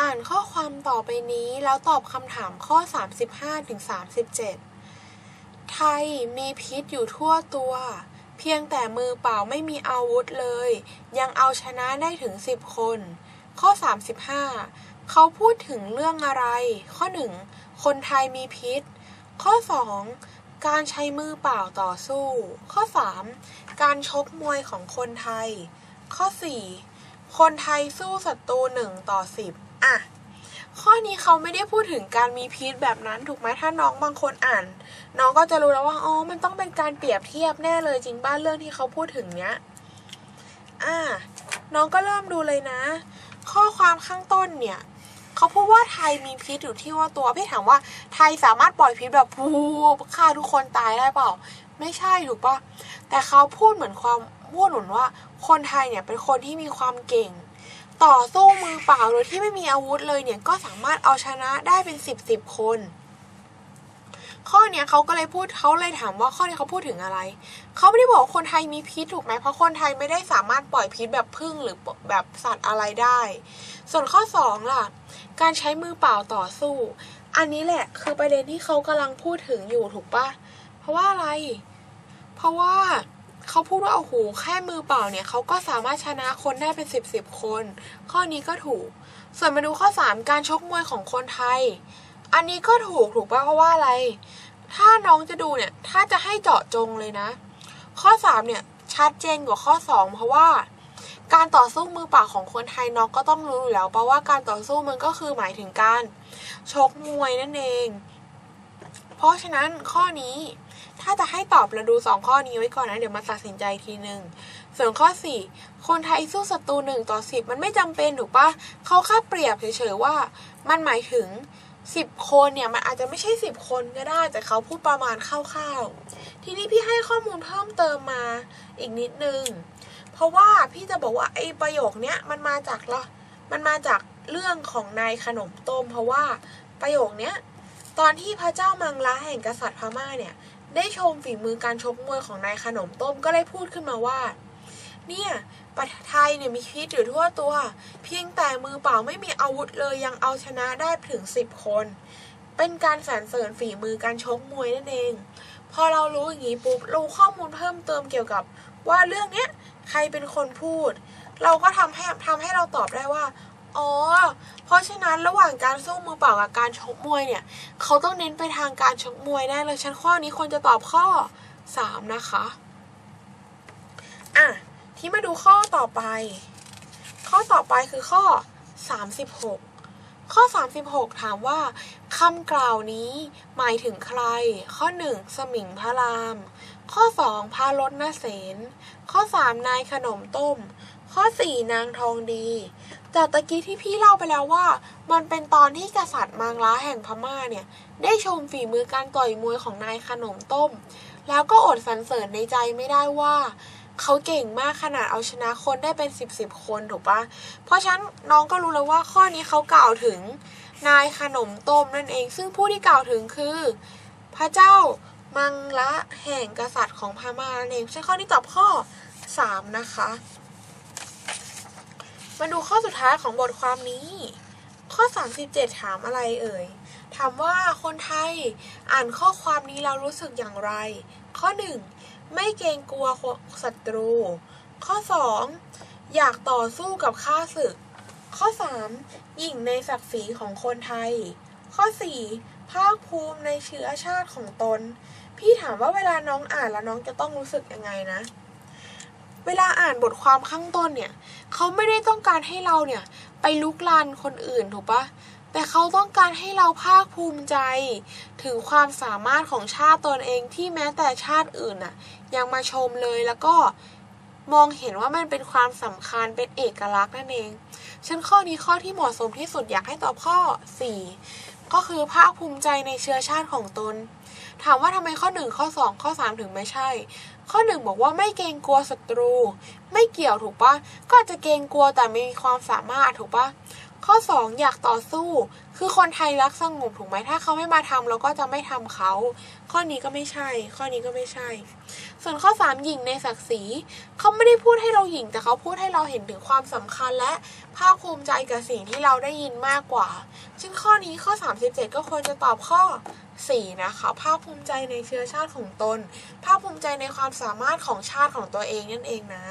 อ่านข้อความต่อไปนี้แล้วตอบคำถามข้อ 35ถึง37 ไทยมีพิษอยู่ทั่วตัว เพียงแต่มือเปล่าไม่มีอาวุธเลย ยังเอาชนะได้ถึง 10 คน ข้อ 35 เขาพูดถึงเรื่องอะไร ข้อ 1 คนไทยมีพิษ ข้อ 2 การใช้มือเปล่าต่อสู้ ข้อ 3 การชกมวยของคนไทย ข้อ 4คนไทยสู้ศัตรูหนึ่งต่อสิบ อะข้อนี้เขาไม่ได้พูดถึงการมีพิษแบบนั้นถูกไหมถ้าน้องบางคนอ่าน น้องก็จะรู้แล้วว่าอ๋อมันต้องเป็นการเปรียบเทียบแน่เลยจริงบ้านเรื่องที่เขาพูดถึงเนี้ยอะน้องก็เริ่มดูเลยนะ ข้อความข้างต้นเนี่ยเขาพูดว่าไทยมีพิษอยู่ที่ว่าตัวพี่ถามว่าไทยสามารถปล่อยพิษแบบพูฆ่าทุกคนตายได้เปล่า ไม่ใช่ถูกปะแต่เขาพูดเหมือนความพูดหนุนว่า คนไทยเนี่ยเป็นคนที่มีความเก่ง ต่อสู้มือเปล่าโดยที่ไม่มีอาวุธเลยเนี่ยก็สามารถเอาชนะได้เป็นสิบสิบคน ข้อเนี้ยเขาก็เลยพูดเขาเลยถามว่าข้อนี้เขาพูดถึงอะไร เขาไม่ได้บอกคนไทยมีพิษถูกไหมเพราะคนไทยไม่ได้สามารถปล่อยพิษแบบพึ่งหรือแบบสัตว์อะไรได้ ส่วนข้อสองล่ะ การใช้มือเปล่าต่อสู้ อันนี้แหละคือประเด็นที่เขากำลังพูดถึงอยู่ถูกปะเพราะว่าอะไร เพราะว่า เขาพูดว่าโอ้โหแค่มือเปล่าเนี่ยเขาก็สามารถชนะคนได้เป็นสิบสิบคน ข้อนี้ก็ถูก ส่วนมาดูข้อสามการชกมวยของคนไทย อันนี้ก็ถูกถูกปะเพราะว่าอะไร ถ้าน้องจะดูเนี่ย ถ้าจะให้เจาะจงเลยนะ ข้อสามเนี่ย ชัดเจนกว่าข้อสองเพราะว่าการต่อสู้มือเปล่าของคนไทยน้องก็ต้องรู้อยู่แล้วเพราะว่าการต่อสู้มันก็คือหมายถึงการชกมวยนั่นเอง ราะฉะนั้นข้อนี้ถ้าจะให้ตอบเราดูสองข้อนี้ไว้ก่อนนะเดี๋ยวมาตัดสินใจทีหนึ่งส่วนข้อสี่คนไทยสู้ศัตรูหนึ่งต่อสิบมันไม่จำเป็นถูกปะเขาแค่เปรียบเฉยๆว่า มันหมายถึงสิบคนเนี่ยมันอาจจะไม่ใช่สิบคนก็ได้แต่เขาพูดประมาณคร่าวๆ ทีนี้พี่ให้ข้อมูลเพิ่มเติมมาอีกนิดนึง เพราะว่าพี่จะบอกว่าไอ้ประโยคเนี้ยมันมาจากละมันมาจากเรื่องของนายขนมต้ม เพราะว่าประโยคเนี้ย ตอนที่พระเจ้ามังละแห่งกษัตริย์พม่าเนี่ยได้ชมฝีมือการชกมวยของนายขนมต้มก็ได้พูดขึ้นมาว่า เนี่ยประเทศไทยเนี่ยมีพิษอยู่ทั่วตัว เพียงแต่มือเปล่าไม่มีอาวุธเลยยังเอาชนะได้ถึงสิบคน เป็นการสรรเสริญฝีมือการชกมวยนั่นเอง พอเรารู้อย่างนี้ปุ๊บรู้ข้อมูลเพิ่มเติมเกี่ยวกับ ว่าเรื่องเนี้ยใครเป็นคนพูด เราก็ทำให้ทำให้เราตอบได้ว่า อ๋อ เพราะฉะนั้นระหว่างการสู้มือเปล่ากับการชกมวยเนี่ย เขาต้องเน้นไปทางการชกมวยแน่เลยฉันข้อนี้ควรจะตอบข้อ 3 นะคะ อะ ที่มาดูข้อต่อไป ข้อต่อไปคือข้อ 36 ข้อ 36 ถามว่าคำกล่าวนี้หมายถึงใคร ข้อ 1 สมิงพระราม ข้อ 2 พารถนาเสน ข้อ 3 นายขนมต้ม ข้อ 4 นางทองดี จากตะกี้ที่พี่เล่าไปแล้วว่า มันเป็นตอนที่กษัตริย์มังลาแห่งพม่าเนี่ย ได้ชมฝีมือการต่อยมวยของนายขนมต้ม แล้วก็อดสรรเสริญในใจไม่ได้ว่า เขาเก่งมากขนาดเอาชนะคนได้เป็นสิบสิบคนถูกปะเพราะฉะนั้นน้องก็รู้แล้วว่าข้อนี้เขากล่าวถึงนายขนมต้มนั่นเอง ซึ่งผู้ที่กล่าวถึงคือ พระเจ้ามังละแห่งกษัตริย์ของพม่านั่นเองใช่ข้อนี้ตอบข้อสามนะคะ มาดูข้อสุดท้ายของบทความนี้ ข้อ 37 ถามอะไรเอ่ย ถามว่าคนไทยอ่านข้อความนี้แล้วรู้สึกอย่างไร ข้อ 1 ไม่เกรงกลัวศัตรู ข้อ 2 อยากต่อสู้กับข้าศึก ข้อ 3 หยิ่งในศักดิ์ศรีของคนไทย ข้อ 4 ภาคภูมิในเชื้อชาติของตน พี่ถามว่าเวลาน้องอ่านแล้วน้องจะต้องรู้สึกยังไงนะ เวลาอ่านบทความข้างต้นเนี่ยเขาไม่ได้ต้องการให้เราเนี่ยไปลุกลานคนอื่นถูกปะแต่เขาต้องการให้เราภาคภูมิใจ ถึงความสามารถของชาติตนเองที่แม้แต่ชาติอื่นน่ะ ยังมาชมเลยแล้วก็มองเห็นว่ามันเป็นความสำคัญเป็นเอกลักษณ์นั่นเอง ฉันข้อนี้ข้อที่เหมาะสมที่สุดอยากให้ตอบข้อ 4 ก็คือภาคภูมิใจในเชื้อชาติของตน ถามว่าทำไมข้อ 1 ข้อ 2 ข้อ 3 ถึงไม่ใช่ ข้อหนึ่งบอกว่าไม่เกรงกลัวศัตรู ไม่เกี่ยวถูกปะก็จะเกรงกลัวแต่ไม่มีความสามารถถูกปะ ข้อ 2 อยากต่อสู้ คือคนไทยรักสงบถูกไหมถ้าเขาไม่มาทำเราก็จะไม่ทำเขา ข้อนี้ก็ไม่ใช่ ข้อนี้ก็ไม่ใช่ ส่วนข้อ 3 หญิงในศักดิ์ศรีเขาไม่ได้พูดให้เราหญิง แต่เขาพูดให้เราเห็นถึงความสำคัญและภาคภูมิใจกับสิ่งที่เราได้ยินมากกว่า ซึ่งข้อนี้ข้อ 37 ก็ควรจะตอบข้อ 4 นะคะ ภาคภูมิใจในเชื้อชาติของตน ภาคภูมิใจในความสามารถของชาติของตัวเองนั่นเองนะ